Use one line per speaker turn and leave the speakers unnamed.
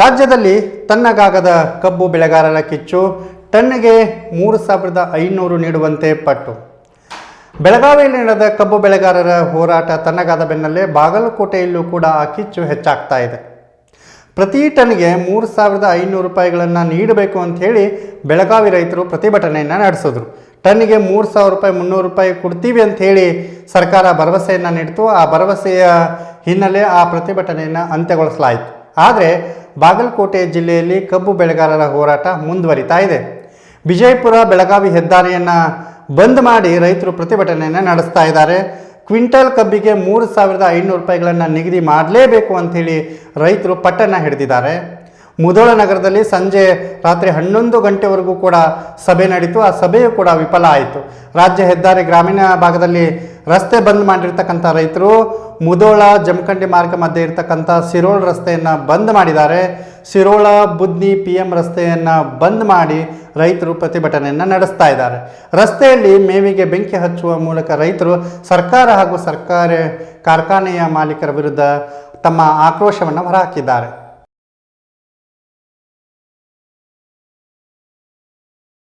ರಾಜ್ಯದಲ್ಲಿ ತನ್ನಗಾಗದ ಕಬ್ಬು ಬೆಳೆಗಾರರ ಕಿಚ್ಚು, ಟನ್ನಿಗೆ ಮೂರು ಸಾವಿರದ ಐನೂರು ನೀಡುವಂತೆ ಪಟ್ಟು. ಬೆಳಗಾವಿಯಲ್ಲಿ ನಡೆದ ಕಬ್ಬು ಬೆಳೆಗಾರರ ಹೋರಾಟ ತನ್ನಗಾದ ಬೆನ್ನಲ್ಲೇ ಬಾಗಲಕೋಟೆಯಲ್ಲೂ ಕೂಡ ಆ ಕಿಚ್ಚು ಹೆಚ್ಚಾಗ್ತಾ ಇದೆ. ಪ್ರತಿ ಟನ್ಗೆ ಮೂರು ಸಾವಿರದ ಐನೂರು ರೂಪಾಯಿಗಳನ್ನು ನೀಡಬೇಕು ಅಂತ ಹೇಳಿ ಬೆಳಗಾವಿ ರೈತರು ಪ್ರತಿಭಟನೆಯನ್ನು ನಡೆಸಿದ್ರು. ಟನ್ನಿಗೆ ಮೂರು ಸಾವಿರ ರೂಪಾಯಿ, ಮುನ್ನೂರು ರೂಪಾಯಿ ಕೊಡ್ತೀವಿ ಅಂತ ಹೇಳಿ ಸರ್ಕಾರ ಭರವಸೆಯನ್ನು ನೀಡಿತು. ಆ ಭರವಸೆಯ ಹಿನ್ನೆಲೆ ಆ ಪ್ರತಿಭಟನೆಯನ್ನು ಅಂತ್ಯಗೊಳಿಸಲಾಯಿತು. ಆದರೆ ಬಾಗಲಕೋಟೆ ಜಿಲ್ಲೆಯಲ್ಲಿ ಕಬ್ಬು ಬೆಳೆಗಾರರ ಹೋರಾಟ ಮುಂದುವರಿತಾ ಇದೆ. ವಿಜಯಪುರ ಬೆಳಗಾವಿ ಹೆದ್ದಾರಿಯನ್ನು ಬಂದ್ ಮಾಡಿ ರೈತರು ಪ್ರತಿಭಟನೆಯನ್ನು ನಡೆಸ್ತಾ ಇದ್ದಾರೆ. ಕ್ವಿಂಟಲ್ ಕಬ್ಬಿಗೆ ಮೂರು ಸಾವಿರದ ಐನೂರು ರೂಪಾಯಿಗಳನ್ನು ನಿಗದಿ ಮಾಡಲೇಬೇಕು ಅಂಥೇಳಿ ರೈತರು ಪಟ್ಟನ್ನು ಹಿಡಿದಿದ್ದಾರೆ. ಮುಧೋಳ ನಗರದಲ್ಲಿ ಸಂಜೆ ರಾತ್ರಿ ಹನ್ನೊಂದು ಗಂಟೆವರೆಗೂ ಕೂಡ ಸಭೆ ನಡೀತು. ಆ ಸಭೆಯು ಕೂಡ ವಿಫಲ ಆಯಿತು. ರಾಜ್ಯ ಹೆದ್ದಾರಿ ಗ್ರಾಮೀಣ ಭಾಗದಲ್ಲಿ ರಸ್ತೆ ಬಂದ್ ಮಾಡಿರ್ತಕ್ಕಂಥ ರೈತರು ಮುದೋಳ, ಜಮಖಂಡಿ ಮಾರ್ಗ ಮಧ್ಯೆ ಇರತಕ್ಕಂಥ ಸಿರೋಳ ರಸ್ತೆಯನ್ನು ಬಂದ್ ಮಾಡಿದ್ದಾರೆ. ಸಿರೋಳ, ಬುದ್ನಿ ಪಿ ಎಂ ರಸ್ತೆಯನ್ನು ಬಂದ್ ಮಾಡಿ ರೈತರು ಪ್ರತಿಭಟನೆಯನ್ನು ನಡೆಸ್ತಾ ಇದ್ದಾರೆ. ರಸ್ತೆಯಲ್ಲಿ ಮೇವಿಗೆ ಬೆಂಕಿ ಹಚ್ಚುವ ಮೂಲಕ ರೈತರು ಸರ್ಕಾರ ಹಾಗೂ ಸರ್ಕಾರಿ ಕಾರ್ಖಾನೆಯ ಮಾಲೀಕರ ವಿರುದ್ಧ ತಮ್ಮ ಆಕ್ರೋಶವನ್ನು ಹೊರಹಾಕಿದ್ದಾರೆ.